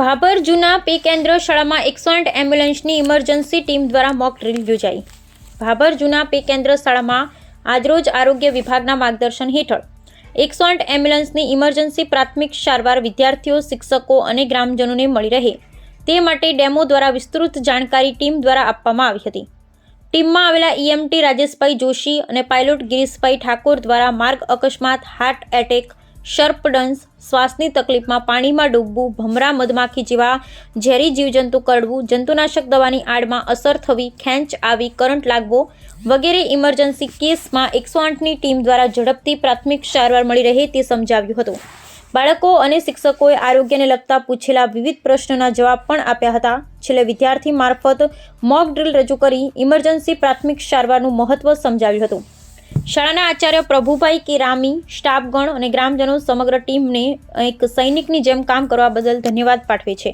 ભાભર જૂના પે કેન્દ્ર શાળામાં એકસો આઠ એમ્બ્યુલન્સની ઇમરજન્સી ટીમ દ્વારા મોક ડ્રીલ યોજાઈ. ભાભર જૂના પે કેન્દ્ર શાળામાં આજરોજ આરોગ્ય વિભાગના માર્ગદર્શન હેઠળ એકસો આઠ એમ્બ્યુલન્સની ઇમરજન્સી પ્રાથમિક સારવાર વિદ્યાર્થીઓ, શિક્ષકો અને ગ્રામજનોને મળી રહે. તે માટે ડેમો દ્વારા વિસ્તૃત જાણકારી ટીમ દ્વારા આપવામાં આવી હતી. ટીમમાં આવેલા ઈએમટી રાજેશભાઈ જોશી અને પાયલોટ ગિરીશભાઈ ઠાકોર દ્વારા માર્ગ અકસ્માત, હાર્ટ એટેક સર્પડન્સ શ્વાસની તકલીફમાં પાણીમાં ડૂબવું, ભમરા મધમાખી જેવા ઝેરી જીવજંતુ કરડવું જંતુનાશક દવાની આડમાં અસર થવી, ખેંચ આવી, કરંટ લાગવો વગેરે ઇમરજન્સી કેસમાં એકસો આઠની ટીમ દ્વારા ઝડપથી પ્રાથમિક સારવાર મળી રહે તે સમજાવ્યું હતું. બાળકો અને શિક્ષકોએ આરોગ્યને લગતા પૂછેલા વિવિધ પ્રશ્નોના જવાબ પણ આપ્યા હતા. છેલ્લે વિદ્યાર્થી મારફત મોક ડ્રિલ રજૂ કરી ઇમરજન્સી પ્રાથમિક સારવારનું મહત્વ સમજાવ્યું હતું. શાળાના આચાર્ય પ્રભુભાઈ કે રામી સ્ટાફગણ અને ગ્રામજનો સમગ્ર ટીમને એક સૈનિકની જેમ કામ કરવા બદલ ધન્યવાદ પાઠવે છે.